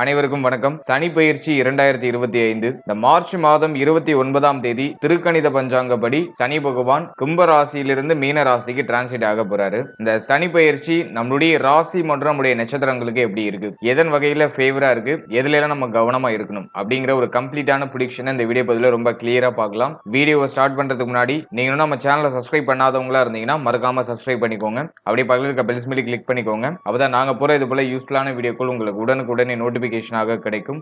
அனைவருக்கும் வணக்கம். சனி பயிற்சி இரண்டாயிரத்தி இருபத்தி ஐந்து. இந்த மார்ச் மாதம் இருபத்தி ஒன்பதாம் தேதி திருக்கணித பஞ்சாங்கப்படி சனி பகவான் கும்ப ராசியிலிருந்து மீன ராசிக்கு டிரான்சிட் ஆக போறாரு. இந்த சனி பயிற்சி நம்மளுடைய ராசி மற்றும் நம்முடைய நட்சத்திரங்களுக்கு எப்படி இருக்கு? எதன் வகையில ஃபேவரா இருக்கு? எதுல நம்ம கவனமா இருக்கணும்? அப்படிங்கிற ஒரு கம்ப்ளீட்டான ப்ரிடிக்ஷன் இந்த வீடியோ பதில ரொம்ப கிளியரா பார்க்கலாம். வீடியோவை ஸ்டார்ட் பண்றதுக்கு முன்னாடி நீங்க நம்ம சேனலை சப்ஸ்கிரைப் பண்ணாதவங்களா இருந்தீங்கன்னா மறக்காம சப்ஸ்கிரைப் பண்ணிக்கோங்க. அப்படியே பக்கத்தில் இருக்க பெல்ஸ் சிம்பிளி கிளிக் பண்ணிக்கோங்க. அப்பதான் நாங்க போற இது போல யூஸ்ஃபுல்லான வீடியோக்கள் உங்களுக்கு உடனுக்குடனே நோட்டிஃபிகேஷனாக கிடைக்கும்.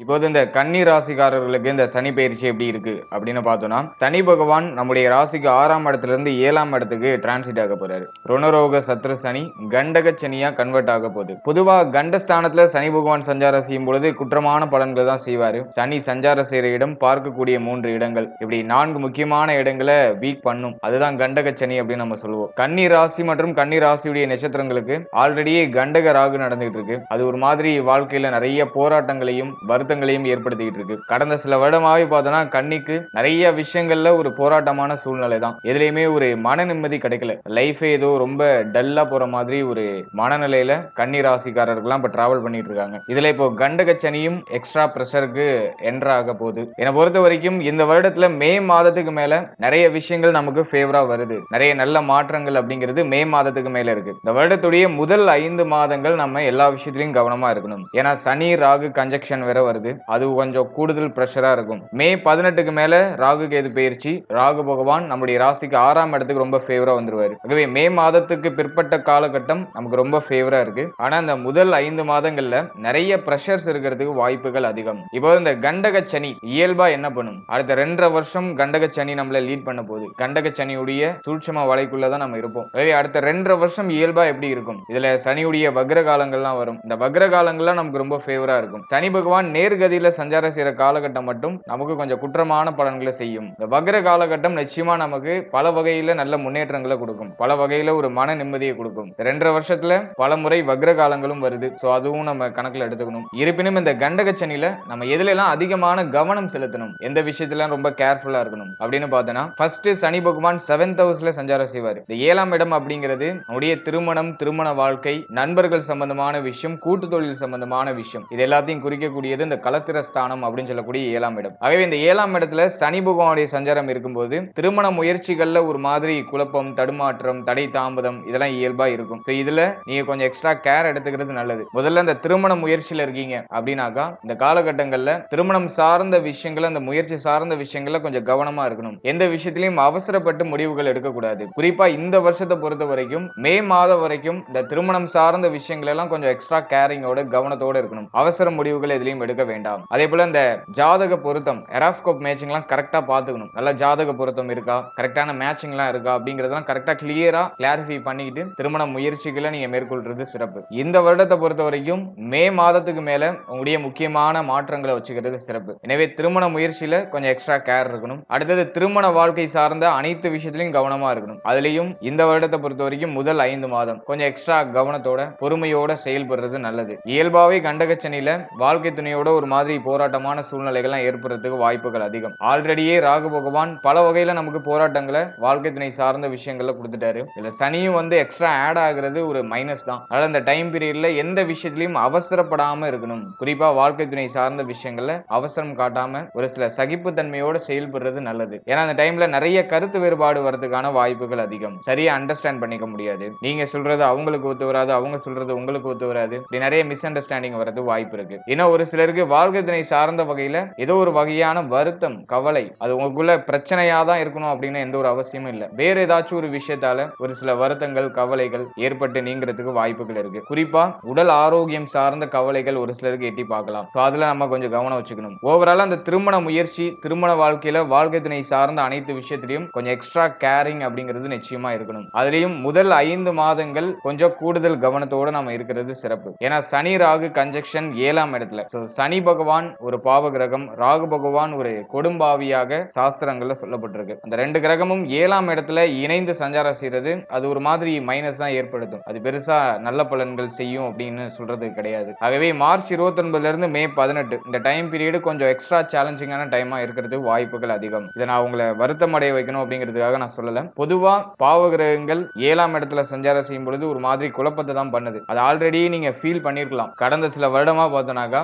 இப்போது இந்த கன்னி ராசிக்காரர்களுக்கு இந்த சனி பயிற்சி எப்படி இருக்கு அப்படின்னு பார்த்தோம்னா சனி பகவான் நம்முடைய ராசிக்கு ஆறாம் இடத்துல இருந்து ஏழாம் இடத்துக்கு டிரான்சிட் ஆக போறாரு. ருணரோக சத்ரு சனி கண்டக சனியா கன்வெர்ட் ஆக போகுது. பொதுவா கண்டஸ்தானத்துல சனி பகவான் சஞ்சாரம் செய்யும் பொழுது குற்றமான பலன்களை தான் செய்வாரு. சனி சஞ்சார செய்யற இடம் பார்க்கக்கூடிய மூன்று இடங்கள். இப்படி நான்கு முக்கியமான இடங்களை வீக் பண்ணும். அதுதான் கண்டக சனி அப்படின்னு நம்ம சொல்லுவோம். கன்னி ராசி மற்றும் கன்னி ராசியுடைய நட்சத்திரங்களுக்கு ஆல்ரெடியே கண்டக ராகு நடந்துகிட்டு இருக்கு. அது ஒரு மாதிரி வாழ்க்கையில நிறைய போராட்டங்களையும் அழுத்தங்களையும் ஏற்படுத்திக்கிட்டு இருக்கு. கடந்த சில வருடமாவே பார்த்தோம்னா கன்னிக்கு நிறைய விஷயங்கள்ல ஒரு போராட்டமான சூழ்நிலை தான். எதுலையுமே ஒரு மன நிம்மதி கிடைக்கல. லைஃபே ஏதோ ரொம்ப டல்லா போற மாதிரி ஒரு மனநிலையில கன்னி ராசிக்காரர்கள்லாம் இப்ப டிராவல் பண்ணிட்டு இருக்காங்க. இதுல இப்போ கண்டக சனியும் எக்ஸ்ட்ரா ப்ரெஷருக்கு என்டர் ஆக போகுது. என்னை பொறுத்த வரைக்கும் இந்த வருடத்துல மே மாதத்துக்கு மேல நிறைய விஷயங்கள் நமக்கு ஃபேவரா வருது. நிறைய நல்ல மாற்றங்கள் அப்படிங்கிறது மே மாதத்துக்கு மேல இருக்கு. இந்த வருடத்துடைய முதல் ஐந்து மாதங்கள் நம்ம எல்லா விஷயத்திலையும் கவனமா இருக்கணும். ஏன்னா சனி ராகு கன்ஜெக்ஷன் வேற வருது. அது கொஞ்சம் கூடுதல் ப்ரெஷராக இருக்கும். மே பதினெட்டுக்கு மேலே ராகு கேது பயிற்சி ராகு பகவான் நம்முடைய ராசிக்கு ஆறாம் இடத்துக்கு ரொம்ப ஃபேவராக வந்துருவாரு. ஆகவே மே மாதத்துக்கு பிற்பட்ட காலகட்டம் நமக்கு ரொம்ப ஃபேவராக இருக்கு. ஆனால் அந்த முதல் ஐந்து மாதங்களில் நிறைய ப்ரெஷர்ஸ் இருக்கிறதுக்கு வாய்ப்புகள் அதிகம். இப்போ இந்த கண்டக சனி இயல்பா என்ன பண்ணும்? அடுத்த ரெண்டரை வருஷம் கண்டக சனி நம்மளை லீட் பண்ண போகுது. கண்டக சனியுடைய சூட்சம வலைக்குள்ளதான் நம்ம இருப்போம். ஆகவே அடுத்த ரெண்டரை வருஷம் இயல்பா எப்படி இருக்கும்? இதுல சனியுடைய வக்ர காலங்கள்லாம் வரும். இந்த வக்ர காலங்கள்லாம் நமக்கு ரொம்ப ஃபேவரா இருக்கும். சனி பகவான் நேர்கதியில சஞ்சாரம் செய்யற காலகட்டம் மட்டும் நமக்கு கொஞ்சம் குற்றமான பலன்களை செய்யும். இந்த வக்ர காலகட்டம் நிச்சயமா நமக்கு பல வகையில நல்ல முன்னேற்றங்களை கொடுக்கும். பல வகையில ஒரு மன நிம்மதியை கொடுக்கும். ரெண்டரை வருஷத்துல பல முறை வக்ர காலங்களும் வருது. சோ அதுவும் நம்ம கணக்குல எடுத்துக்கணும். இருப்பினும் இந்த கண்டக சனியில நம்ம எதுல எல்லாம் அதிகமான கவனம் செலுத்தணும்? எந்த விஷயத்துல ரொம்ப கேர்ஃபுல்லா இருக்கணும்? அப்படின்னு பார்த்தோன்னா ஃபர்ஸ்ட் சனி பகவான் செவன்த் ஹவுஸ்ல சஞ்சாரம் செய்வார். இந்த ஏழாம் இடம் அப்படிங்கிறது நம்முடைய திருமணம் திருமண வாழ்க்கை நண்பர்கள் சம்பந்தமான விஷயம் கூட்டு தொழில் சம்பந்தமான விஷயம். இது எல்லாத்தையும் குறிக்கக்கூடியது இந்த கலத்திரஸ்தானம் அப்படின்னு சொல்லக்கூடிய ஏழாம் இடம். ஆகவே இந்த ஏழாம் இடத்துல சனி பகவானுடைய சஞ்சாரம் இருக்கும்போது திருமண முயற்சிகள்ல ஒரு மாதிரி குழப்பம் தடுமாற்றம் தடை தாமதம் இதெல்லாம் இயல்பா இருக்கும். இதுல நீங்க கொஞ்சம் எக்ஸ்ட்ரா கேர் எடுத்துக்கிறது நல்லது. முதல்ல இந்த திருமண முயற்சியில இருக்கீங்க அப்படின்னாக்கா இந்த காலகட்டங்கள்ல திருமணம் சார்ந்த விஷயங்கள் அந்த முயற்சி சார்ந்த விஷயங்கள்ல கொஞ்சம் கவனமா இருக்கணும். எந்த விஷயத்திலையும் அவசரப்பட்டு முடிவுகள் எடுக்கக்கூடாது. குறிப்பா இந்த வருஷத்தை பொறுத்த வரைக்கும் மே மாதம் வரைக்கும் இந்த திருமணம் சார்ந்த விஷயங்கள் எல்லாம் கொஞ்சம் எக்ஸ்ட்ரா கேரிங்கோட கவனத்தோட இருக்கணும். அவசர முடிவுகள் எதுலையும் எடுக்க வேண்டாம். அதே போல இந்த ஜாதக பொருத்தம் எராஸ்கோப் மேட்சிங்லாம் கரெக்டா பாத்துக்கணும் நல்ல ஜாதக பொருத்தம் இருக்கா? கரெக்டான மேட்சிங்லாம் இருக்கா? அப்படிங்கறதெல்லாம் கரெக்டா கிளியரா கிளாரிஃபை பண்ணிக்கிட்டு திருமண முயற்சிகளை நீங்க மேற்கொள்றது சிறப்பு. இந்த வருடத்தை பொறுத்த வரைக்கும் மே மாதத்துக்கு மேல உங்களுடைய முக்கியமான மாற்றங்களை வச்சுக்கிறது சிறப்பு. எனவே திருமண முயற்சியில கொஞ்சம் எக்ஸ்ட்ரா கேர் இருக்கணும். அடுத்தது திருமண வாழ்க்கை சார்ந்த அனைத்து விஷயத்திலையும் கவனமா இருக்கணும். அதுலயும் இந்த வருடத்தை பொறுத்த வரைக்கும் முதல் ஐந்து மாதம் கொஞ்சம் எக்ஸ்ட்ரா கவனத்தோட பொறுமையோட செயல்படுறது நல்லது. இயல்பாவே கண்டகச்சனையில் வாழ்க்கை துணையோட ஒரு மாதிரி போராட்டமான சூழ்நிலைகள்லாம் ஏற்படுறதுக்கு வாய்ப்புகள் அதிகம். ஆல்ரெடியே ராகு பகவான் பல வகையில நமக்கு போராட்டங்களை வாழ்க்கை துணை சார்ந்த விஷயங்கள்ல கொடுத்துட்டாரு. இதுல சனியும் வந்து எக்ஸ்ட்ரா ஆட் ஆகுறது ஒரு மைனஸ் தான். அதனால அந்த டைம் பீரியட்ல எந்த விஷயத்திலையும் அவசரப்படாம இருக்கணும். குறிப்பா வாழ்க்கை துணை சார்ந்த விஷயங்கள்ல அவசரம் காட்டாம ஒரு சில சகிப்புத்தன்மையோட செயல்படுறது நல்லது. ஏன்னா அந்த டைம்ல நிறைய கருத்து வேறுபாடு வரதுக்கான வாய்ப்புகள் அதிகம். சரியா அண்டர்ஸ்டாண்ட் பண்ணிக்க முடியாது. நீங்க சொல்றது அவங்களுக்கு ஒத்து வராது அவங்க சொல்றது உங்களுக்கு ஒத்து வராது. இப்படி நிறைய மிஸ் அண்டர்ஸ்டாண்டிங் வரது வாய்ப்பு இருக்கு. ஏன்னா ஒரு சிலருக்கு வாழ்க்கை சார்ந்த வகையில ஏதோ ஒரு வகையான வருத்தம் கவலை அது உங்களுக்குள்ள பிரச்சனையா தான் இருக்கணும் அப்படின்னு எந்த ஒரு அவசியமும் இல்ல. வேற ஏதாச்சும் ஒரு விஷயத்தால ஒரு சில வருத்தங்கள் கவலைகள் ஏற்பட்டு நீங்கிறதுக்கு வாய்ப்புகள் இருக்கு. குறிப்பா உடல் ஆரோக்கியம் சார்ந்த கவலைகள் ஒரு சிலருக்கு எட்டி பார்க்கலாம். அதுல நம்ம கொஞ்சம் கவனம் வச்சுக்கணும். ஓவரால் அந்த திருமண முயற்சி திருமண வாழ்க்கையில வாழ்க்கை துணை சார்ந்த அனைத்து விஷயத்திலையும் கொஞ்சம் எக்ஸ்ட்ரா கேரிங் அப்படிங்கிறது நிச்சயமா இருக்கணும். அதுலயும் முதல் ஐந்து மாதங்கள் கொஞ்சம் கூடுதல் கவனத்தோட நம்ம இருக்கிறது சிறப்பு. ஏன்னா சனி ராகு கன்ஜெக்ஷன் ஏழாம் இடத்துல. சனி சனி பகவான் ஒரு பாவ கிரகம் ராகு பகவான் ஒரு கொடும்பாவியாக சாஸ்திரங்கள்ல சொல்லப்பட்டிருக்கு. அந்த ரெண்டு கிரகமும் ஏழாம் இடத்துல இணைந்து சஞ்சாரம் செய்யறது அது ஒரு மாதிரி மைனஸ் தான் ஏற்படுத்தும். அது பெருசா நல்ல பலன்கள் செய்யும் அப்படின்னு சொல்றது கிடையாது. ஆகவே மார்ச் இருபத்தி ஒன்பதுல இருந்து மே பதினெட்டு இந்த டைம் பீரியடு கொஞ்சம் எக்ஸ்ட்ரா சேலஞ்சிங்கான டைமா இருக்கிறது வாய்ப்புகள் அதிகம். இதை நான் உங்களை வருத்தம் அடைய வைக்கணும் அப்படிங்கிறதுக்காக நான் சொல்லல. பொதுவா பாவ கிரகங்கள் ஏழாம் இடத்துல சஞ்சாரம் செய்யும் பொழுது ஒரு மாதிரி குழப்பத்தை தான் பண்ணுது. அது ஆல்ரெடி நீங்க ஃபீல் பண்ணிருக்கலாம். கடந்த சில வருடமா பார்த்தோம்னாக்கா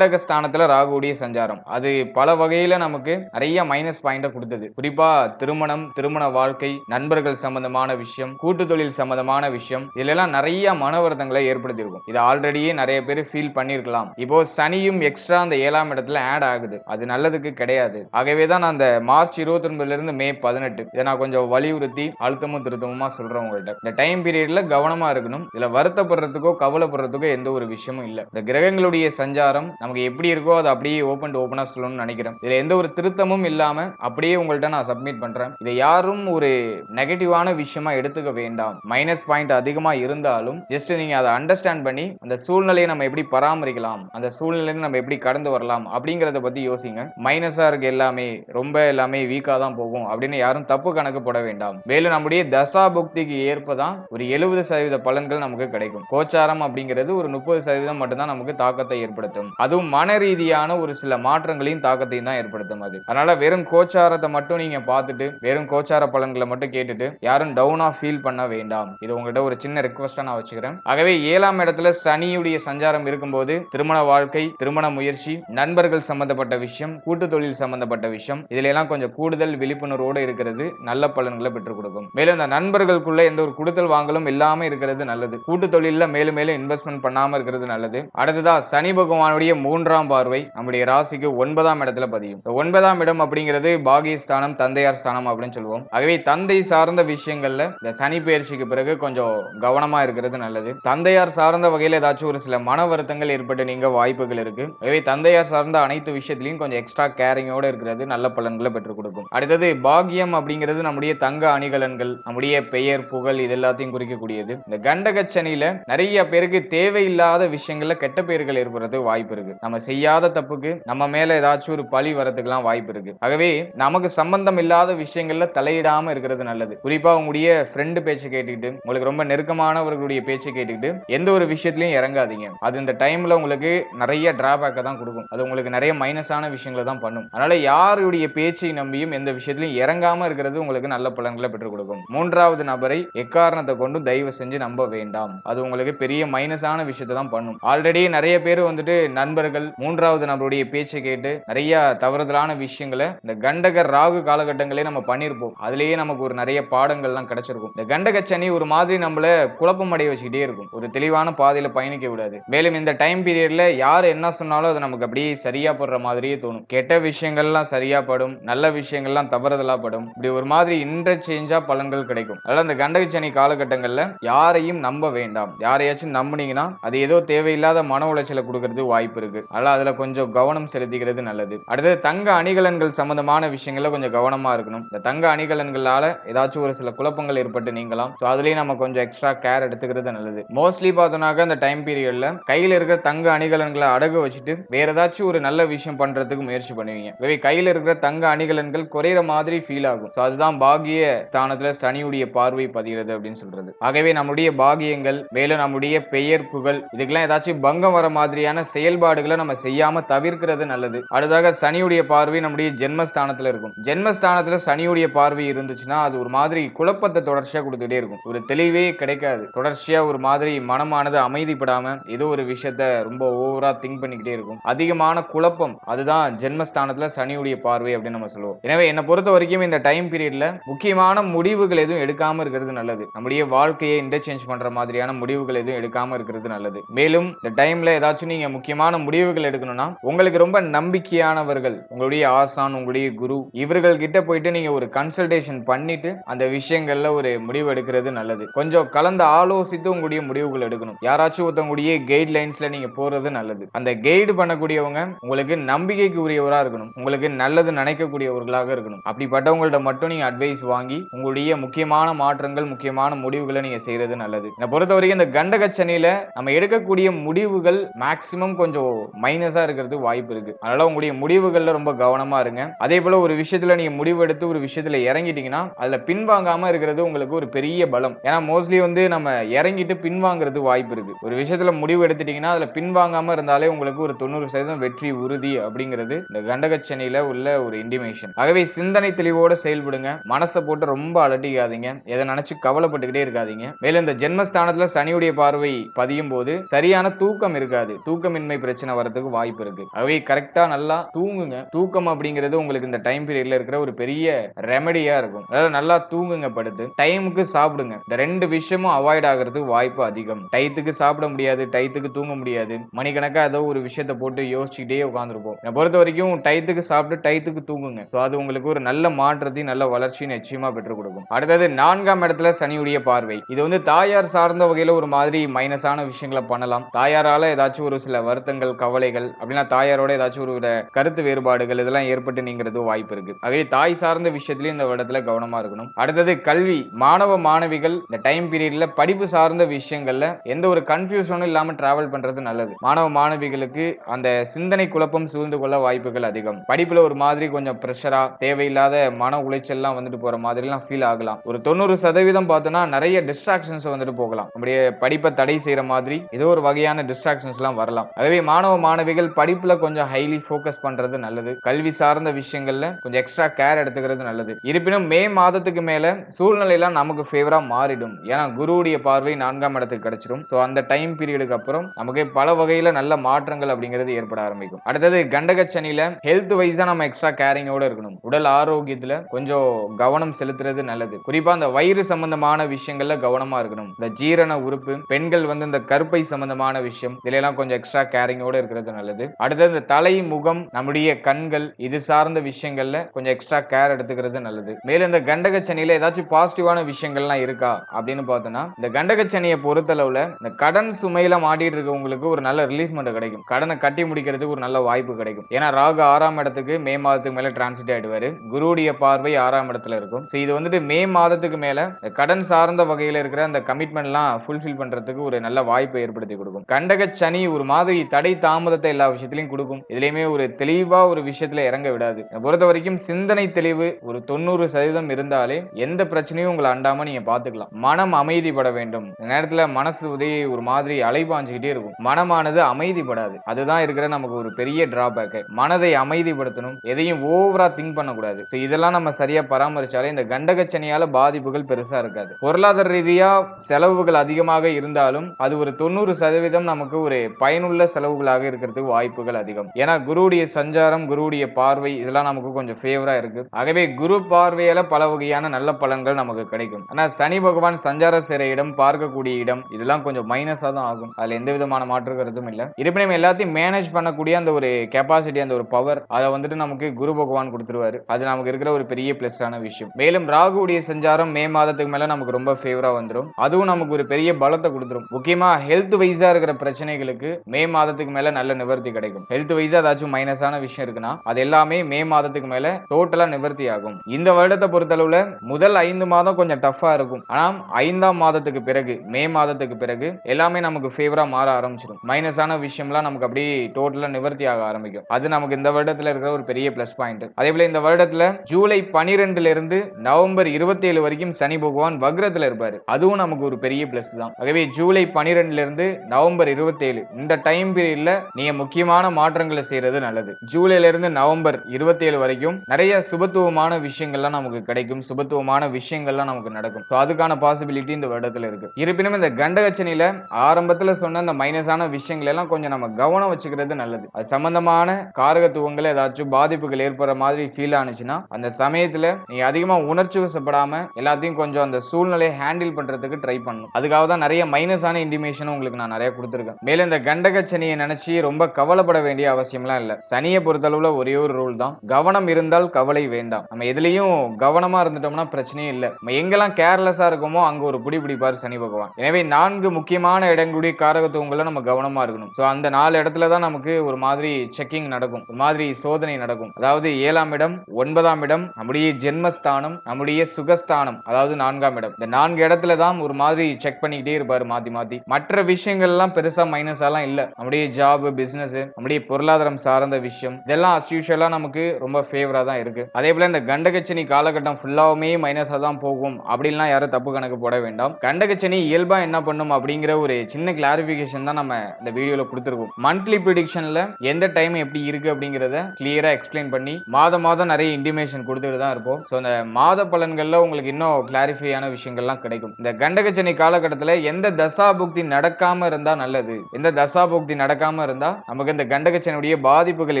கண்டக ஸ்தானத்துல ராகுடைய சஞ்சாரம். அது பல வகையில நமக்கு நிறைய மைனஸ் பாயிண்ட கொடுத்தது. குறிப்பா திருமணம் திருமண வாழ்க்கை நண்பர்கள் சம்பந்தமான விஷயம் கூட்டு தொழில் சம்பந்தமான விஷயம் இதுல நிறைய மன வருத்தங்களை ஏற்படுத்தியிருக்கும். இது ஆல்ரெடியே நிறைய பேர் ஃபீல் பண்ணிருக்கலாம் இப்போ சனியும் எக்ஸ்ட்ரா அந்த ஏழாம் இடத்துல ஆட் ஆகுது. அது நல்லதுக்கு கிடையாது. ஆகவே தான் நான் அந்த மார்ச் இருபத்தி ஒன்பதுல இருந்து மே பதினெட்டு இதை நான் கொஞ்சம் வலியுறுத்தி அழுத்தமும் திருத்தமுமா சொல்றேன் உங்கள்கிட்ட இந்த டைம் பீரியட்ல கவனமா இருக்கணும். இதுல வருத்தப்படுறதுக்கோ கவலைப்படுறதுக்கோ எந்த ஒரு விஷயமும் இல்லை. இந்த கிரகங்களுடைய சஞ்சாரம் நமக்கு எப்படி இருக்கோ அதை அப்படியே ஓப்பன் டு சொல்லணும்னு நினைக்கிறேன். இதில் எந்த ஒரு திருத்தமும் இல்லாமல் அப்படியே உங்கள்கிட்ட நான் சப்மிட் பண்ணுறேன் இதை யாரும் ஒரு நெகட்டிவான விஷயமா எடுத்துக்க வேண்டாம். மைனஸ் பாயிண்ட் அதிகமாக இருந்தாலும் ஜஸ்ட் நீங்கள் அதை அண்டர்ஸ்டாண்ட் பண்ணி அந்த சூழ்நிலையை நம்ம எப்படி பராமரிக்கலாம் அந்த சூழ்நிலையை நம்ம எப்படி கடந்து வரலாம் அப்படிங்கிறத பற்றி யோசிங்க. மைனஸாக இருக்க எல்லாமே ரொம்ப எல்லாமே வீக்காக தான் போகும் அப்படின்னு யாரும் தப்பு கணக்கு போட வேண்டாம். மேலும் நம்முடைய தசா புக்திக்கு ஏற்பதான் ஒரு எழுபது சதவீத பலன்கள் நமக்கு கிடைக்கும். கோச்சாரம் அப்படிங்கிறது ஒரு முப்பது சதவீதம் மட்டும்தான் நமக்கு தாக்கத்தை ஏற்படுத்தும். அதுவும் மன ரீதியான ஒரு சில மாற்றங்களையும் தாக்கத்தையும் தான் ஏற்படுத்தும் அது. அதனால வெறும் கோச்சாரத்தை மட்டும் நீங்க பார்த்துட்டு வெறும் கோச்சார பலன்களை மட்டும் கேட்டுட்டு யாரும் டவுனா ஃபீல் பண்ண வேண்டாம். இது உங்ககிட்ட ஒரு சின்ன ரிக்வஸ்டா நான் வச்சுக்கிறேன். ஆகவே ஏழாம் இடத்துல சனியுடைய சஞ்சாரம் இருக்கும்போது திருமண வாழ்க்கை திருமண முயற்சி நண்பர்கள் சம்பந்தப்பட்ட விஷயம் கூட்டு தொழில் சம்பந்தப்பட்ட விஷயம் இதுல எல்லாம் கொஞ்சம் கூடுதல் விழிப்புணர்வோடு இருக்கிறது நல்ல பலன்களை பெற்றுக் கொடுக்கும். மேலும் இந்த நண்பர்களுக்குள்ள எந்த ஒரு கொடுத்தல் வாங்கலும் இல்லாம இருக்கிறது நல்லது. கூட்டு தொழில மேலும் மேலும் இன்வெஸ்ட்மெண்ட் பண்ணாம இருக்கிறது நல்லது. அடுத்ததா சனி பகவானுடைய மூன்றாம் பார்வை நம்முடைய ராசிக்கு ஒன்பதாம் இடத்துல பதியும். ஒன்பதாம் இடம் அப்படிங்கிறது பாகியஸ்தானம் தந்தையார் ஸ்தானம் அப்படின்னு சொல்லுவோம். ஆகவே தந்தை சார்ந்த விஷயங்கள்ல இந்த சனி பயிற்சிக்கு பிறகு கொஞ்சம் கவனமா இருக்கிறது நல்லது. தந்தையார் சார்ந்த வகையில் ஏதாச்சும் ஒரு சில மன வருத்தங்கள் ஏற்பட்டு நீங்க வாய்ப்புகள் இருக்கு. ஆகவே தந்தையார் சார்ந்த அனைத்து விஷயத்திலையும் கொஞ்சம் எக்ஸ்ட்ரா கேரிங்கோட இருக்கிறது நல்ல பலன்களை பெற்றுக் கொடுக்கும். அடுத்தது பாகியம் அப்படிங்கிறது நம்முடைய தங்க அணிகலன்கள் நம்முடைய பெயர் புகழ் இது எல்லாத்தையும் குறிக்கக்கூடியது. இந்த கண்டக சனியில நிறைய பேருக்கு தேவையில்லாத விஷயங்கள்ல கெட்ட பெயர்கள் ஏற்படுறது வாய்ப்பு இருக்கு. நம்ம செய்யாத தப்புக்கு நம்ம மேல ஏதாச்சும் ஒரு பழி வரதுக்கெல்லாம் வாய்ப்பு இருக்கு. ஆகவே நமக்கு சம்பந்தம் இல்லாத விஷயங்கள்ல தலையிடாம இருக்கிறது நல்லது. குறிப்பா உங்களுடைய ஃப்ரெண்டு பேச்சு கேட்டுக்கிட்டு உங்களுக்கு ரொம்ப நெருக்கமானவர்களுடைய பேச்சு கேட்டுக்கிட்டு எந்த ஒரு விஷயத்திலையும் இறங்காதீங்க. அது இந்த டைம்ல உங்களுக்கு நிறைய டிராபேக்கை தான் கொடுக்கும். அது உங்களுக்கு நிறைய மைனஸான விஷயங்களை தான் பண்ணும். அதனால யாருடைய பேச்சை நம்பியும் எந்த விஷயத்திலையும் இறங்காம இருக்கிறது உங்களுக்கு நல்ல பலன்களை பெற்றுக் கொடுக்கும். மூன்றாவது நபரை எக்காரணத்தை கொண்டு தயவு செஞ்சு நம்ப வேண்டாம். அது உங்களுக்கு பெரிய மைனஸான விஷயத்தை தான் பண்ணும். ஆல்ரெடி நிறைய பேர் வந்துட்டு நண்பர்கள் மூன்றாவது நபருடைய பேச்சை கேட்டு நிறைய தவறுதலான விஷயங்களை இந்த கண்டகர் ராகு காலகட்டங்களே நம்ம பண்ணியிருப்போம். அதுலேயே நமக்கு ஒரு நிறைய பாடங்கள்லாம் கிடைச்சிருக்கும். இந்த கண்டக சனி ஒரு மாதிரி நம்மள குழப்பம் அடைய வச்சுக்கிட்டே இருக்கும். ஒரு தெளிவான பாதையில பயணிக்க விடாது. மேலும் இந்த டைம் பீரியட்ல யார் என்ன சொன்னாலும் அது நமக்கு அப்படியே சரியா படுற மாதிரியே தோணும். கெட்ட விஷயங்கள்லாம் சரியா படும் நல்ல விஷயங்கள்லாம் தவறுதலா படும். இப்படி ஒரு மாதிரி இன்டர்சேஞ்சா பலன்கள் கிடைக்கும். அதனால இந்த கண்டக சனி காலகட்டங்கள்ல யாரையும் நம்ப வேண்டாம். யாரையாச்சும் நம்புனீங்கன்னா அது ஏதோ தேவையில்லாத மன உளைச்சலை கொடுக்கறது வாய்ப்பு இருக்கு. அதனால அதுல கொஞ்சம் கவனம் செலுத்திக்கிறது நல்லது. அடுத்தது தங்க அணிகலன்கள் சம்பந்தமான விஷயங்கள்ல கொஞ்சம் கவனமா இருக்கணும். இந்த தங்க அணிகலன்களால ஏதாச்சும் ஒரு சில குழப்பங்கள் ஏற்பட்டு நீங்களாம் ஸோ அதுலயும் நம்ம கொஞ்சம் எக்ஸ்ட்ரா கேர் எடுத்துக்கிறது நல்லது. மோஸ்ட்லி பார்த்தோம்னாக்க அந்த டைம் பீரியட்ல கையில இருக்கிற தங்க அணிகலன்களை அடகு வச்சுட்டு வேற ஏதாச்சும் ஒரு நல்ல விஷயம் பண்றதுக்கு முயற்சி பண்ணுவீங்க. இவை கையில இருக்கிற தங்க அணிகலன்கள் குறையிற மாதிரி ஃபீல் ஆகும். ஸோ அதுதான் பாகிய ஸ்தானத்துல சனியுடைய பார்வை பதிகிறது அப்படின்னு சொல்றது. ஆகவே நம்முடைய பாகியங்கள் மேலும் நம்முடைய பெயர் புகழ் இதுக்கெல்லாம் ஏதாச்சும் பங்கம் வர மாதிரியான செயல்பாடுகள் நம்ம செய்யாம தவிர்க்கிறது நல்லது. அடுத்ததாக சனியுடைய பார்வை நம்முடைய ஜென்மஸ்தானத்துல இருக்கும். ஜென்மஸ்தானத்துல சனியுடைய பார்வை இருந்துச்சுன்னா அது ஒரு மாதிரி குழப்பத்தை தொடர்ச்சியா கொடுத்துட்டே இருக்கும். ஒரு தெளிவே கிடைக்காது. தொடர்ச்சியா ஒரு மாதிரி மனமானது அமைதிப்படாம ஏதோ ஒரு விஷயத்த ரொம்ப ஓவரா திங்க் பண்ணிக்கிட்டே இருக்கும். அதிகமான குழப்பம் அதுதான் ஜென்மஸ்தானத்துல சனியுடைய பார்வை அப்படின்னு நம்ம சொல்லுவோம். எனவே என்னை பொறுத்த வரைக்கும் இந்த டைம் பீரியட்ல முக்கியமான முடிவுகள் எதுவும் எடுக்காம இருக்கிறது நல்லது. நம்முடைய வாழ்க்கையை இன்டர்சேஞ்ச் பண்ற மாதிரியான முடிவுகள் எதுவும் எடுக்காம இருக்கிறது நல்லது. மேலும் இந்த டைம்ல ஏதாச்சும் நீங்க முக்கியமான முடிவு முடிவுகள் எடுக்கணும்னா உங்களுக்கு ரொம்ப நம்பிக்கையானவர்கள் உங்களுடைய ஆசான் உங்களுடைய குரு இவர்கள் கிட்ட போயிட்டு நீங்க ஒரு கன்சல்டேஷன் பண்ணிட்டு அந்த விஷயங்கள்ல ஒரு முடிவு எடுக்கிறது நல்லது. கொஞ்சம் கலந்து ஆலோசித்து உங்களுடைய முடிவுகள் எடுக்கணும். யாராச்சும் ஒருத்தவங்களுடைய கைட் லைன்ஸ்ல நீங்க போறது நல்லது. அந்த கைடு பண்ணக்கூடியவங்க உங்களுக்கு நம்பிக்கைக்கு உரியவராக இருக்கணும். உங்களுக்கு நல்லது நினைக்கக்கூடியவர்களாக இருக்கணும். அப்படிப்பட்டவங்கள்ட்ட மட்டும் நீங்க அட்வைஸ் வாங்கி உங்களுடைய முக்கியமான மாற்றங்கள் முக்கியமான முடிவுகளை நீங்க செய்யறது நல்லது. என்னை பொறுத்த வரைக்கும் இந்த கண்டகச்சனையில நம்ம எடுக்கக்கூடிய முடிவுகள் மேக்சிமம் கொஞ்சம் மைனஸாக இருக்கிறது வாய்ப்பு இருக்கு. அதனால உங்களுடைய முடிவுகள்ல ரொம்ப கவனமா இருங்க. அதே போல ஒரு விஷயத்துல நீங்க முடிவு எடுத்து ஒரு விஷயத்துல இறங்கிட்டீங்கன்னா அதுல பின்வாங்காம இருக்கிறது உங்களுக்கு ஒரு பெரிய பலம். ஏன்னா மோஸ்ட்லி வந்து நம்ம இறங்கிட்டு பின்வாங்குறது வாய்ப்பு இருக்கு. ஒரு விஷயத்துல முடிவு எடுத்துட்டீங்கன்னா அதுல பின்வாங்காமல் இருந்தாலே உங்களுக்கு ஒரு தொண்ணூறு சதவீதம் வெற்றி உறுதி அப்படிங்கிறது இந்த கண்டகச்சனியில உள்ள ஒரு இன்டிமேஷன் ஆகவே சிந்தனை தெளிவோட செயல்படுங்க. மனசை போட்டு ரொம்ப அலட்டிக்காதீங்க. எதை நினைச்சு கவலைப்பட்டுக்கிட்டே இருக்காதீங்க. மேலும் இந்த ஜென்மஸ்தானத்தில் சனியுடைய பார்வை பதியும் போது சரியான தூக்கம் இருக்காது. தூக்கமின்மை பிரச்சனை வரதுக்கு வாய்ப்பு இருக்கு. ஆகவே கரெக்டா நல்லா தூங்குங்க. தூக்கம் அப்படிங்கிறது உங்களுக்கு இந்த டைம் பீரியட்ல இருக்கிற ஒரு பெரிய ரெமடியா இருக்கும். அதாவது நல்லா தூங்குங்க படுத்து. டைமுக்கு சாப்பிடுங்க. இந்த ரெண்டு விஷயமும் அவாய்ட் ஆகிறதுக்கு வாய்ப்பு அதிகம். டைத்துக்கு சாப்பிட முடியாது டைத்துக்கு தூங்க முடியாது. மணிக்கணக்கா ஏதோ ஒரு விஷயத்த போட்டு யோசிச்சுக்கிட்டே உட்காந்துருப்போம் என்னை பொறுத்த வரைக்கும் டைத்துக்கு சாப்பிட்டு டைத்துக்கு தூங்குங்க. ஸோ அது உங்களுக்கு ஒரு நல்ல மாற்றத்தையும் நல்ல வளர்ச்சியும் நிச்சயமா பெற்றுக் கொடுக்கும். அடுத்தது நான்காம் இடத்துல சனியுடைய பார்வை. இது வந்து தாயார் சார்ந்த வகையில ஒரு மாதிரி மைனஸான விஷயங்களை பண்ணலாம். தாயாரால ஏதாச்சும் ஒரு சில வருத்தங்கள் கவலைகள் அப்படின்னா தாயாரோட ஏதாச்சும் ஒரு கருத்து வேறுபாடுகள் இதெல்லாம் ஏற்பட்டு நீங்கிறது வாய்ப்பு இருக்கு. ஆகவே தாய் சார்ந்த விஷயத்திலையும் இந்த இடத்துல கவனமா இருக்கணும். அடுத்தது கல்வி மாணவ மாணவிகள் இந்த டைம் பீரியட்ல படிப்பு சார்ந்த விஷயங்கள்ல எந்த ஒரு கன்ஃபியூஷனும் இல்லாம டிராவல் பண்றது நல்லது. மாணவ மாணவிகளுக்கு அந்த சிந்தனை குழப்பம் சூழ்ந்து கொள்ள வாய்ப்புகள் அதிகம். படிப்புல ஒரு மாதிரி கொஞ்சம் ப்ரெஷரா தேவையில்லாத மன உளைச்சல்லாம் வந்துட்டு போற மாதிரிலாம் ஃபீல் ஆகலாம். ஒரு தொண்ணூறு சதவீதம் பார்த்தோம்னா நிறைய டிஸ்ட்ராக்ஷன்ஸ் வந்துட்டு போகலாம். நம்முடைய படிப்பை தடை செய்யற மாதிரி ஏதோ ஒரு வகையான டிஸ்ட்ராக்ஷன்ஸ் எல்லாம் வரலாம். அதுவே மாணவ மாணவிகள் படிப்புல கொஞ்சம் ஹைலி ஃபோக்கஸ் பண்றது நல்லது. கல்வி சார்ந்த விஷயங்கள்ல கொஞ்சம் எக்ஸ்ட்ரா கேர் எடுத்துக்கிறது நல்லது. இருப்பினும் மே மாதத்துக்கு மேல சூழ்நிலை எல்லாம் நமக்கு ஃபேவரா மாறிடும். ஏன்னா குருவுடைய பார்வை நான்காம் இடத்துக்கு கிடைச்சிடும் ஸோ அந்த டைம் பீரியடுக்கு அப்புறம் நமக்கு பல வகையில நல்ல மாற்றங்கள் அப்படிங்கிறது ஏற்பட ஆரம்பிக்கும். அடுத்தது கண்டக சனியில ஹெல்த் வைஸா நம்ம எக்ஸ்ட்ரா கேரிங்கோட இருக்கணும். உடல் ஆரோக்கியத்துல கொஞ்சம் கவனம் செலுத்துறது நல்லது. குறிப்பா அந்த வயிறு சம்பந்தமான விஷயங்கள்ல கவனமா இருக்கணும். இந்த ஜீரண உறுப்பு பெண்கள் வந்து இந்த கருப்பை சம்பந்தமான விஷயம் இதுல எல்லாம் கொஞ்சம் எக்ஸ்ட்ரா கேரிங்கோட இருக்கிறது நல்லது. அடுத்தது இந்த தலை முகம் நம்முடைய கண்கள் இது சார்ந்த விஷயங்கள்ல கொஞ்சம் எக்ஸ்ட்ரா கேர் எடுத்துக்கிறது நல்லது. மேலும் இந்த கண்டக சனியில ஏதாச்சும் பாசிட்டிவான விஷயங்கள்லாம் இருக்கா அப்படின்னு பார்த்தோம்னா இந்த கண்டக சனியை பொறுத்தளவுல இந்த கடன் சுமையில மாட்டிட்டு இருக்கவங்களுக்கு ஒரு நல்ல ரிலீஃப்மெண்ட் கிடைக்கும். கடனை கட்டி முடிக்கிறதுக்கு ஒரு நல்ல வாய்ப்பு கிடைக்கும். ஏன்னா ராகு ஆறாம் இடத்துக்கு மே மாதத்துக்கு மேல டிரான்சிட் ஆயிடுவாரு. குருடைய பார்வை ஆறாம் இடத்துல இருக்கும். இது வந்துட்டு மே மாதத்துக்கு மேல கடன் சார்ந்த வகையில இருக்கிற அந்த கமிட்மெண்ட்லாம் ஃபுல்ஃபில் பண்றதுக்கு ஒரு நல்ல வாய்ப்பை ஏற்படுத்தி கொடுக்கும். கண்டக சனி ஒரு மாதிரி தடை தாமதத்தை எல்லா விஷயத்திலையும் கொடுக்கும். இதுலயுமே ஒரு தெளிவா ஒரு விஷயத்துல இறங்க விடாது. பொறுத்த வரைக்கும் சிந்தனை தெளிவு ஒரு தொண்ணூறு சதவீதம் இருந்தாலே எந்த பிரச்சனையும் உங்களை அண்டாம நீங்க பாத்துக்கலாம். மனம் அமைதிப்பட வேண்டும். இந்த நேரத்துல மனசு உதவி ஒரு மாதிரி அலைபாஞ்சுக்கிட்டே இருக்கும். மனமானது அமைதிப்படாது. அதுதான் இருக்கிற நமக்கு ஒரு பெரிய டிராபேக் மனதை அமைதிப்படுத்தணும். எதையும் ஓவரா திங்க் பண்ணக்கூடாது. இதெல்லாம் நம்ம சரியா பராமரிச்சாலே இந்த கண்டகச்சனையால பாதிப்புகள் பெருசா இருக்காது. பொருளாதார ரீதியா செலவுகள் அதிகமாக இருந்தாலும் அது ஒரு தொண்ணூறு சதவீதம் நமக்கு ஒரு பயனுள்ள செலவுகளாக இருக்கிறதுக்கு வாய்ப்புகள் அதிகம். ஏன்னா குருவுடைய சஞ்சாரம் குருவுடைய பார்வை இதெல்லாம் நமக்கு கொஞ்சம் ஃபேவரா இருக்கு. ஆகவே குரு பார்வையால பல வகையான நல்ல பலன்கள் நமக்கு கிடைக்கும். ஆனா சனி பகவான் சஞ்சார சிற இடம் பார்க்கக்கூடிய இடம் இதெல்லாம் கொஞ்சம் மைனஸா தான் ஆகும். அதுல எந்த விதமான மாற்று கருத்தும் இல்ல. இருப்பினும் எல்லாத்தையும் மேனேஜ் பண்ணக்கூடிய அந்த ஒரு கெப்பாசிட்டி அந்த ஒரு பவர் அதை வந்துட்டு நமக்கு குரு பகவான் கொடுத்துருவாரு. அது நமக்கு இருக்கிற ஒரு பெரிய பிளஸ் ஆன விஷயம். மேலும் ராகுவுடைய சஞ்சாரம் மே மாதத்துக்கு மேல நமக்கு ரொம்ப ஃபேவரா வந்துடும் அதுவும் நமக்கு ஒரு பெரிய பலத்தை கொடுத்துரும். முக்கியமா ஹெல்த் வைஸா இருக்கிற பிரச்சனைகளுக்கு மே மாதத்துக்கு மேல நல்ல நிவர்த்தி கிடைக்கும். ஹெல்த் வைஸ் ஏதாச்சும் மைனஸான விஷயம் இருக்குன்னா அது எல்லாமே மே மாதத்துக்கு மேல டோட்டலா நிவர்த்தி ஆகும். இந்த வருடத்தை பொறுத்தளவுல முதல் ஐந்து மாதம் கொஞ்சம் டஃபா இருக்கும். ஆனா ஐந்தாம் மாதத்துக்கு பிறகு மே மாதத்துக்கு பிறகு எல்லாமே நமக்கு ஃபேவரா மாற ஆரம்பிச்சிடும். மைனஸான விஷயம்லாம் நமக்கு அப்படியே டோட்டலா நிவர்த்தி ஆக ஆரம்பிக்கும். அது நமக்கு இந்த வருடத்துல இருக்கிற ஒரு பெரிய பிளஸ் பாயிண்ட் அதே போல இந்த வருடத்துல ஜூலை பனிரெண்டுல இருந்து நவம்பர் இருபத்தி ஏழு வரைக்கும் சனி பகவான் வக்ரத்துல இருப்பாரு. அதுவும் நமக்கு ஒரு பெரிய பிளஸ் தான். ஆகவே ஜூலை பனிரெண்டுல இருந்து நவம்பர் இருபத்தி ஏழு இந்த டைம் பீரியட்ல நீங்க முக்கியமான மாற்றங்களை செய்யறது நல்லது. ஜூலைல இருந்து நவம்பர் இருபத்தி ஏழு வரைக்கும் நிறைய சுபத்துவமான விஷயங்கள்லாம் நமக்கு கிடைக்கும். சுபத்துவமான விஷயங்கள்லாம் நமக்கு நடக்கும். ஸோ அதுக்கான பாசிபிலிட்டி இந்த வருடத்துல இருக்கு. இருப்பினும் இந்த கண்டகச்சனியில ஆரம்பத்துல சொன்ன இந்த மைனஸான விஷயங்கள் எல்லாம் கொஞ்சம் நம்ம கவனம் வச்சுக்கிறது நல்லது. அது சம்பந்தமான காரகத்துவங்கள் ஏதாச்சும் பாதிப்புகள் ஏற்படுற மாதிரி ஃபீல் ஆனிச்சுன்னா அந்த சமயத்துல நீங்க அதிகமா உணர்ச்சி வசப்படாம எல்லாத்தையும் கொஞ்சம் அந்த சூழ்நிலையை ஹேண்டில் பண்றதுக்கு ட்ரை பண்ணணும். அதுக்காக தான் நிறைய மைனஸான இன்டிமேஷன் உங்களுக்கு நான் நிறைய கொடுத்துருக்கேன். மேலும் இந்த கண்டக நினைச்சு நினைச்சு ரொம்ப கவலைப்பட வேண்டிய அவசியம்லாம் இல்லை. சனியை பொறுத்தளவுல ஒரே ஒரு ரூல் தான். கவனம் இருந்தால் கவலை வேண்டாம். நம்ம எதுலயும் கவனமா இருந்துட்டோம்னா பிரச்சனையே இல்லை. நம்ம எங்கெல்லாம் கேர்லெஸ்ஸா இருக்கோமோ அங்க ஒரு பிடி பிடிப்பார் சனி பகவான். எனவே நான்கு முக்கியமான இடங்களுடைய காரகத்துவங்களை நம்ம கவனமா இருக்கணும். ஸோ அந்த நாலு இடத்துல தான் நமக்கு ஒரு மாதிரி செக்கிங் நடக்கும். ஒரு மாதிரி சோதனை நடக்கும். அதாவது ஏழாம் இடம் ஒன்பதாம் இடம் நம்முடைய ஜென்மஸ்தானம் நம்முடைய சுகஸ்தானம் அதாவது நான்காம் இடம். இந்த நான்கு இடத்துல தான் ஒரு மாதிரி செக் பண்ணிக்கிட்டே இருப்பாரு மாத்தி மாத்தி. மற்ற விஷயங்கள்லாம் பெருசாக பெருசா மைனஸ் எல்லாம் இல்ல. நம்முடைய ஜா ஜாப் பிசினஸ் நம்முடைய பொருளாதாரம் சார்ந்த விஷயம் இதெல்லாம் அஸ்யூஷுவலா நமக்கு ரொம்ப ஃபேவரா தான் இருக்கு. அதே போல இந்த கண்டகச்சனி காலகட்டம் ஃபுல்லாவுமே மைனஸா தான் போகும். அப்படின்லாம் யாரும் தப்பு கணக்கு போட வேண்டாம். கண்டகச்சனி இயல்பா என்ன பண்ணும் அப்படிங்கிற ஒரு சின்ன கிளாரிபிகேஷன் தான் நம்ம இந்த வீடியோல கொடுத்துருக்கோம். மந்த்லி ப்ரிடிக்ஷன்ல எந்த டைம் எப்படி இருக்கு அப்படிங்கிறத கிளியரா எக்ஸ்பிளைன் பண்ணி மாதம் மாதம் நிறைய இன்டிமேஷன் கொடுத்துட்டு தான் இருப்போம். ஸோ அந்த மாத பலன்கள்ல உங்களுக்கு இன்னும் கிளாரிஃபையான விஷயங்கள்லாம் கிடைக்கும். இந்த கண்டகச்சனி காலகட்டத்தில் எந்த தசாபுக்தி நடக்காம இருந்தா நல்லது? எந்த தசாபுக்தி இல்லாமல் இருந்தா நமக்கு இந்த கண்டகச்சனுடைய பாதிப்புகள்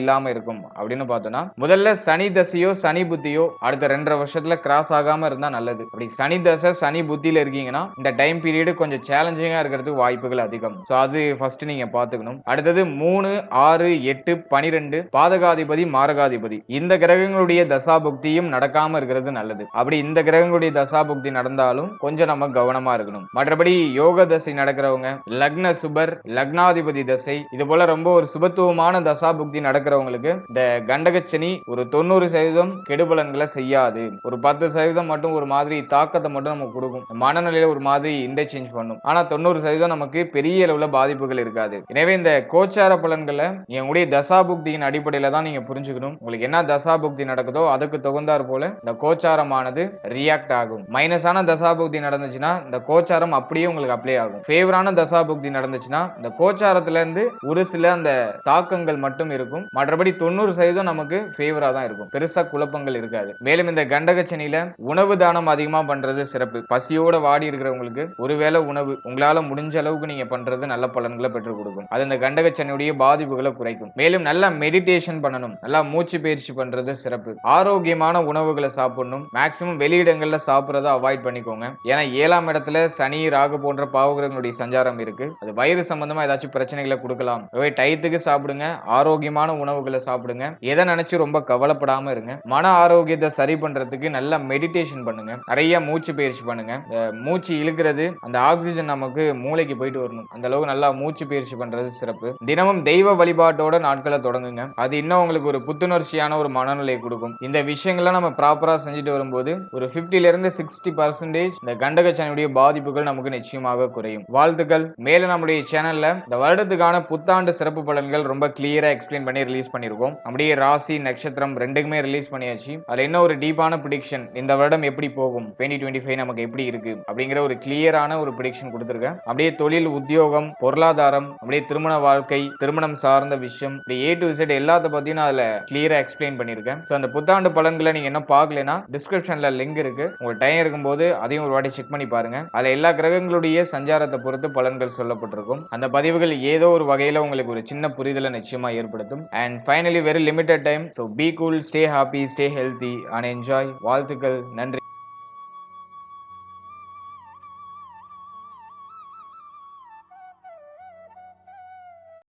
இல்லாம இருக்கும். அப்படின்னு பார்த்தோம்னா முதல்ல சனி தசையோ சனி புத்தியோ அடுத்த ரெண்டரை வருஷத்துல கிராஸ் ஆகாம இருந்தா நல்லது. அப்படி சனி தசை சனி புத்தியில இருக்கீங்கன்னா இந்த டைம் பீரியடு கொஞ்சம் சேலஞ்சிங்கா இருக்கிறதுக்கு வாய்ப்புகள் அதிகம். ஸோ அது ஃபர்ஸ்ட் நீங்க பாத்துக்கணும் அடுத்தது மூணு ஆறு எட்டு பனிரெண்டு பாதகாதிபதி மாரகாதிபதி. இந்த கிரகங்களுடைய தசாபுக்தியும் நடக்காம இருக்கிறது நல்லது. அப்படி இந்த கிரகங்களுடைய தசாபுக்தி நடந்தாலும் கொஞ்சம் நம்ம கவனமா இருக்கணும். மற்றபடி யோக தசை நடக்கிறவங்க லக்ன சுபர் லக்னாதிபதி தசை இது போல ரொம்ப ஒரு சுபத்துவமான தசாபுக்தி நடக்கிறவங்களுக்கு இந்த கண்டகச்சனி ஒரு தொண்ணூறு சதவீதம் கெடுபலன்களை செய்யாது. ஒரு பத்து சதவீதம் மட்டும் ஒரு மாதிரி தாக்கத்தை மட்டும் நமக்கு கொடுக்கும். மனநிலையில ஒரு மாதிரி இன்டர்சேஞ்ச் பண்ணும். ஆனா தொண்ணூறு சதவீதம் நமக்கு பெரிய அளவுல பாதிப்புகள் இருக்காது. எனவே இந்த கோச்சார பலன்களை எங்களுடைய தசாபுக்தியின் அடிப்படையில தான் நீங்க புரிஞ்சுக்கணும். உங்களுக்கு என்ன தசாபுக்தி நடக்குதோ அதுக்கு தகுந்தாற் போல இந்த கோச்சாரமானது ரியாக்ட் ஆகும். மைனஸான தசாபுக்தி நடந்துச்சுன்னா இந்த கோச்சாரம் அப்படியே உங்களுக்கு அப்ளை ஆகும். ஃபேவரான தசாபுக்தி நடந்துச்சுன்னா இந்த கோச்சாரத்துல இருந்து ஒரு ஒரு சில அந்த தாக்கங்கள் மட்டும் இருக்கும். மற்றபடி தொண்ணூறு சதவீதம் நமக்கு ஃபேவரா தான் இருக்கும். பெருசா குழப்பங்கள் இருக்காது. மேலும் இந்த கண்டகச்சனியில உணவு தானம் அதிகமா பண்றது சிறப்பு. பசியோட வாடி இருக்கிறவங்களுக்கு ஒருவேளை உணவு உங்களால முடிஞ்ச அளவுக்கு நீங்க பண்றது நல்ல பலன்களை பெற்றுக் கொடுக்கும். அது இந்த கண்டகச்சனையுடைய பாதிப்புகளை குறைக்கும். மேலும் நல்லா மெடிடேஷன் பண்ணணும். நல்லா மூச்சு பயிற்சி பண்றது சிறப்பு. ஆரோக்கியமான உணவுகளை சாப்பிடணும். மேக்சிமம் வெளியிடங்கள்ல சாப்பிட்றத அவாய்ட் பண்ணிக்கோங்க. ஏன்னா ஏழாம் இடத்துல சனி ராகு போன்ற பாவகிரகங்களுடைய சஞ்சாரம் இருக்கு. அது வயிறு சம்பந்தமா ஏதாச்சும் பிரச்சனைகளை கொடுக்கலாம். ஆகவே டயத்துக்கு சாப்பிடுங்க ஆரோக்கியமான உணவுகளை சாப்பிடுங்க. எதை நினைச்சு ரொம்ப கவலைப்படாம இருங்க. மன ஆரோக்கியத்தை சரி பண்றதுக்கு நல்லா மெடிடேஷன் பண்ணுங்க. நிறைய மூச்சு பயிற்சி பண்ணுங்க. இந்த மூச்சு இழுக்கிறது அந்த ஆக்சிஜன் நமக்கு மூளைக்கு போயிட்டு வரணும். அந்த அளவுக்கு நல்லா மூச்சு பயிற்சி பண்றது சிறப்பு. தினமும் தெய்வ வழிபாட்டோட நாட்களை தொடங்குங்க. அது இன்னும் உங்களுக்கு ஒரு புத்துணர்ச்சியான ஒரு மனநிலையை கொடுக்கும். இந்த விஷயங்கள்லாம் நம்ம ப்ராப்பரா செஞ்சுட்டு வரும்போது ஒரு பிப்டில இருந்து சிக்ஸ்டி பர்சன்டேஜ் இந்த கண்டகச்சனுடைய பாதிப்புகள் நமக்கு நிச்சயமாக குறையும். வாழ்த்துக்கள். மேல நம்முடைய சேனல்ல இந்த வருடத்துக்கான புத்தாண்டு சிறப்பு பலன்கள் ரொம்ப கிளியரா எக்ஸ்பிளைன் பண்ணி ரிலீஸ் பண்ணியிருக்கோம் அப்படியே ராசி நட்சத்திரம் ரெண்டுக்குமே ரிலீஸ் பண்ணியாச்சு. அதுல என்ன ஒரு டீப்பான ப்ரிடிக்ஷன் இந்த வருடம் எப்படி போகும்? டுவெண்ட்டி டுவெண்ட்டி ஃபைவ் நமக்கு எப்படி இருக்கு? அப்படிங்கிற ஒரு கிளியரான ஒரு ப்ரிடிக்ஷன் கொடுத்துருக்கேன். அப்படியே தொழில் உத்தியோகம் பொருளாதாரம் அப்படியே திருமண வாழ்க்கை திருமணம் சார்ந்த விஷயம் இப்படி ஏ டு விசைட் எல்லாத்த பத்தியும் நான் அதுல கிளியரா எக்ஸ்பிளைன் பண்ணியிருக்கேன் ஸோ அந்த புத்தாண்டு பலன்களை நீங்க என்ன பார்க்கலனா டிஸ்கிரிப்ஷன்ல லிங்க் இருக்கு. உங்களுக்கு டைம் இருக்கும்போது அதையும் ஒரு வாட்டி செக் பண்ணி பாருங்க. அதுல எல்லா கிரகங்களுடைய சஞ்சாரத்தை பொறுத்து பலன்கள் சொல்லப்பட்டிருக்கும். அந்த பதிவுகள் ஏதோ ஒரு வகையில உங்களுக்கு ஒரு சின்ன புரிதலை நிச்சயமா ஏற்படுத்தும். And finally very limited time so be cool stay happy stay healthy and enjoy வாழ்த்துக்கள். நன்றி.